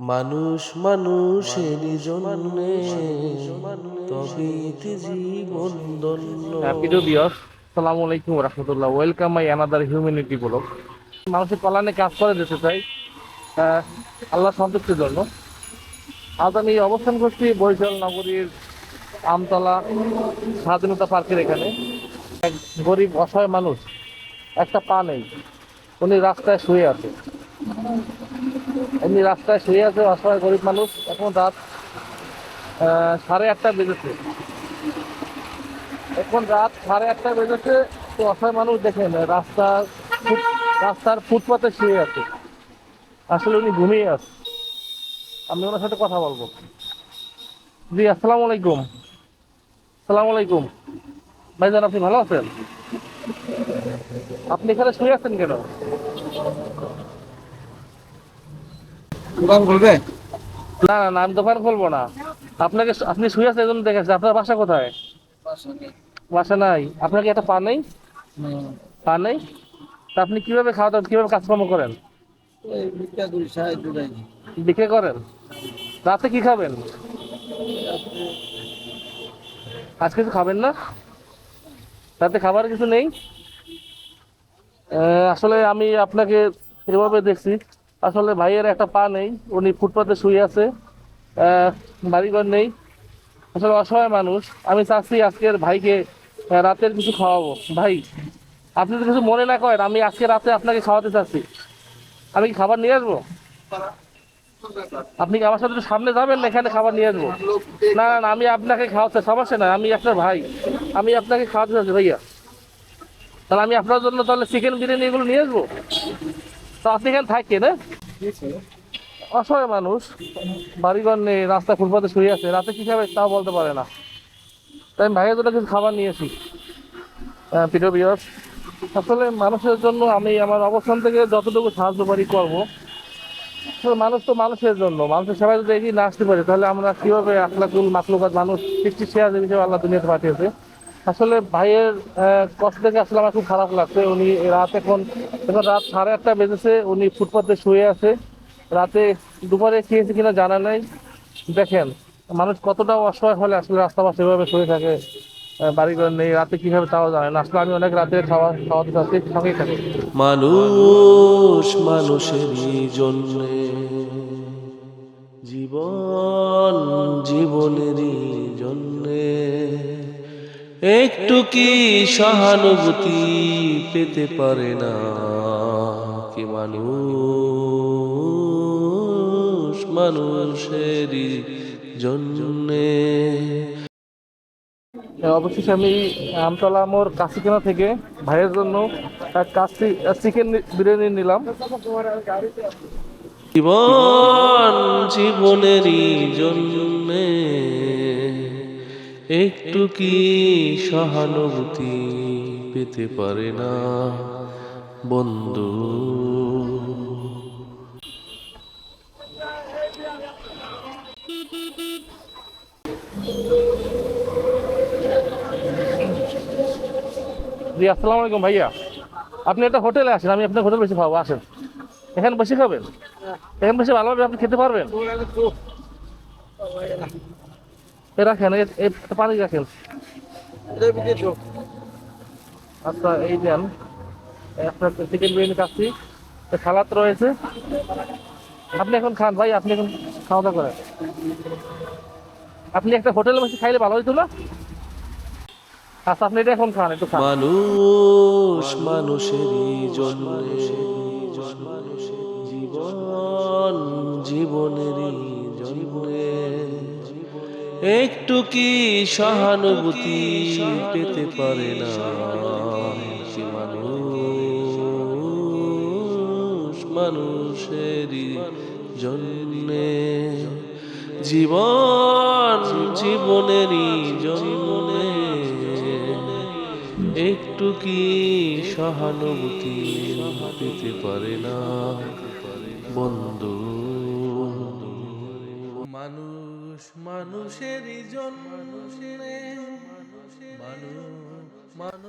মানুষ মানুষের জন্যে তবে জীবন ধন্য প্রিয় বিয়স সালামু আলাইকুম রহমতুল্লাহ। Welcome my another humanity blog মানুষের কল্যাণে কাজ করে যেতে চাই। আল্লাহ সন্তুষ্টির জন্য। আজ আমি অবস্থান করছি বরিশাল নগরীর আমতলা স্বাধীনতা পার্কের এখানে। এক গরিব অসহায় মানুষ একটা পা নেই। উনি রাস্তায় শুয়ে আছে। এমনি রাস্তায় শুয়ে আছে অসহায় গরিব মানুষ, এখন রাত সাড়ে আটটা বেজেছে। এখন রাত সাড়ে আটটা বেজেছে, তো অসহায় মানুষ দেখেন, রাস্তা ফুট- রাস্তার ফুটপাতে শুয়ে আছে। আসলে উনি ঘুমিয়ে আছে। আমি ওনার সাথে কথা বলব। জি, আসসালামু আলাইকুম। আসসালামু আলাইকুম। ভাইজান, আপনি ভালো আছেন? আপনি এখানে শুয়ে আছেন কেন? দোকান খুলবে? না না আমি দোকান খুলবো না। আপনাকে আপনি শুয়ে আছেন এই জন্য দেখেছি। আপনার বাসা কোথায়? বাসা নাই। আপনার কি একটা পা নেই? পা নেই? তা আপনি কীভাবে খাওয়া দাওয়া কীভাবে কাজকর্ম করেন? বিক্রি করেন? রাতে কি খাবেন? আজ কিছু খাবেন না। রাতে খাবার কিছু নেই? আসলে আমি আপনাকে এভাবে দেখছি। আসলে ভাইয়ের একটা পা নেই, উনি ফুটপাতে শুয়ে আছে বাড়িঘর নেই। আসলে অসহায় মানুষ, আমি চাচ্ছি আজকের ভাইকে রাতের কিছু খাওয়াবো। ভাই, আপনি তো কিছু মনে না করেন, আমি আজকে রাতে আপনাকে খাওয়াতে চাচ্ছি। আমি কি খাবার নিয়ে আসব? আপনি কি আমার সাথে সামনে যাবেন না এখানে খাবার নিয়ে আসব? না না আমি আপনাকে খাওয়াতে সমস্যা না আমি আপনার ভাই। আমি আপনাকে খাওয়াতে চাচ্ছি, ভাইয়া। তাহলে আমি আপনার জন্য তাহলে চিকেন বিরিয়ানি এগুলো নিয়ে আসব? আপনি এখানে থাকেন হ্যাঁ অসহায় মানুষ। বাড়িঘর নেই, রাস্তা ফুটপাতে শুয়ে আছে। রাতে কি খাবে তাও বলতে পারে না। তাই আমি ভাইয়ের জন্য কিছু খাবার নিয়েছি প্রিয় বিয়স আসলে মানুষের জন্য আমি আমার অবস্থান থেকে যতটুকু সাহায্য পারি করব। মানুষ তো মানুষের জন্য। মানুষের সেবায় যদি এগিয়ে না আসতে পারে, তাহলে আমরা কীভাবে আখলাকুল মাকলুকাত মানুষ সৃষ্টি শেয়ার হিসেবে আল্লাহ দুনিয়াতে পাঠিয়েছে? আসলে ভাইয়ের কষ্ট দেখে আসলে আমার খুব খারাপ লাগছে। উনি রাত এখন এখন রাত সাড়ে আটটা বেজেছে, উনি ফুটপাতে শুয়ে আছে। রাতে দুপুরে খেয়েছে কিনা জানা নাই। দেখেন, মানুষ কতটা অসহায় হলে আসলে রাস্তা পাশে এভাবে শুয়ে থাকে বাড়িঘর নেই, রাতে কীভাবে তাও জানে না। আসলে আমি অনেক রাতে খাওয়া, খাওয়াতে চাচ্ছি, সঙ্গেই থাকি। মানুষ মানুষেরই জন্যে জীবন জীবনেরই জন্যে। একটু কি সহানুভূতি পেতে পারে না? কি মানুষ মানুষেরই জন্যে? অবশেষে আমি আমতলা মোর কাশিখানা থেকে ভাইয়ের জন্য কাশি চিকেন বিরিয়ানি নিলাম। জীবন জীবনেরই জন্যে। একটু কি সহানুভূতি পেতে পারে না, বন্ধু? জি, আসসালামু আলাইকুম ভাইয়া। আপনি একটা হোটেলে আসেন, আমি আপনার হোটেল বেশি খাব আসেন। এখানে বসে খাবেন? এখানে বসে ভালোভাবে আপনি খেতে পারবেন? রাখেন পানি রাখেন। আচ্ছা এই দেন। আপনার চিকেন বিরিয়ানি সালাদ রয়েছে। আপনি এখন খান ভাই আপনি এখন খাওয়া দাওয়া করেন। আপনি একটা হোটেলে বসে খাইলে ভালো হইতো না? আচ্ছা আপনি এটা এখন খান একটু খান। মানুষ মানুষেরই জন্যে জীবন জীবনেরই জন্যে একটু কি সহানুভূতি পেতে পারে না মানুষ, মানুষেরই জন্যে। জীবন, জীবনেরই জন্যে। একটু কি সহানুভূতি পেতে পারে না বন্ধু? মানুষ মানুষ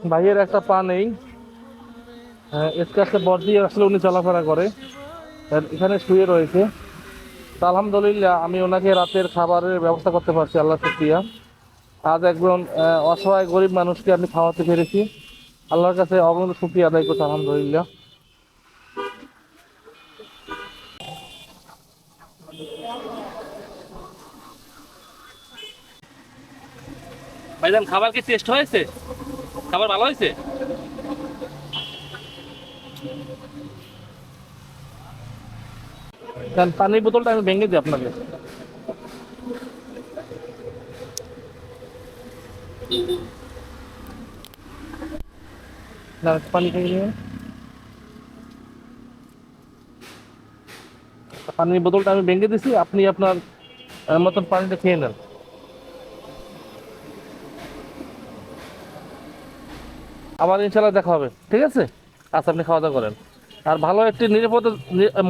ভাইয়ের একটা পা নেই। আহ, এসকে বর দিয়ে আসলে উনি চলাফেরা করে। এখানে শুয়ে রয়েছে। আলহামদুলিল্লাহ আমি ওনাকে রাতের খাবারের ব্যবস্থা করতে পারছি আল্লাহ শুক্রিয়া। আজ একজন অসহায় গরিব মানুষকে আমি খাওয়াতে পেরেছি। আল্লাহর কাছে অবনত শুক্রিয়া আদায় করছি আলহামদুলিল্লাহ। ভাইজান, খাবার কি টেস্ট হয়েছে? খাবার ভালো হয়েছে? পানির বোতলটা আমি ভেঙে দিই আপনাকে। পানি পানির বোতলটা আমি ভেঙে দিছি, আপনি আপনার মতন পানিটা খেয়ে নেন। আবার ইনশাল্লাহ দেখা হবে, ঠিক আছে? আচ্ছা আপনি খাওয়া দাওয়া করেন। আর ভালো একটি নিরাপদ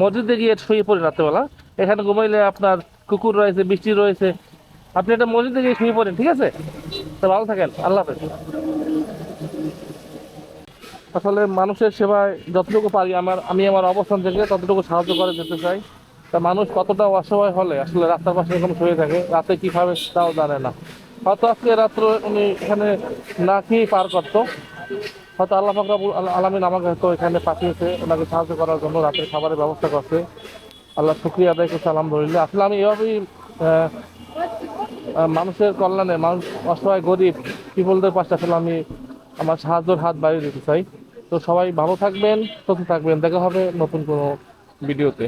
মসজিদে গিয়ে শুয়ে পড়ে রাত্রেবেলা। এখানে ঘুমাইলে আপনার কুকুর রয়েছে, বৃষ্টি রয়েছে। আপনি একটা মসজিদে গিয়ে শুয়ে পড়েন, ঠিক আছে? তো ভালো থাকেন, আল্লাহ হাফেজ। আসলে মানুষের সেবায় যতটুকু পারি আমার, আমি আমার অবস্থান থেকে ততটুকু সাহায্য করে যেতে চাই। তা মানুষ কতটা অসহায় হলে আসলে রাস্তার পাশে এরকম শুয়ে থাকে, রাতে কি খাবে তাও জানে না। হয়তো আজকে রাত্র উনি এখানে না খেয়েই পার করতো হয়তো আল্লাহ ফাকরাবুল আলমিন আমাকে হয়তো এখানে পাঠিয়েছে, ওনাকে সাহায্য করার জন্য রাতের খাবারের ব্যবস্থা করছে। আল্লাহ শুক্রিয়া আদায় করছে, আলহামদুলিল্লাহ। আসলে আমি এভাবেই মানুষের কল্যাণে, মানুষ অসহায়, গরিব, পিপলদের পাশে আসলে আমি আমার সাহায্যের হাত বাড়িয়ে দিতে চাই। তো সবাই ভালো থাকবেন, সুস্থ থাকবেন। দেখা হবে নতুন কোনো ভিডিওতে।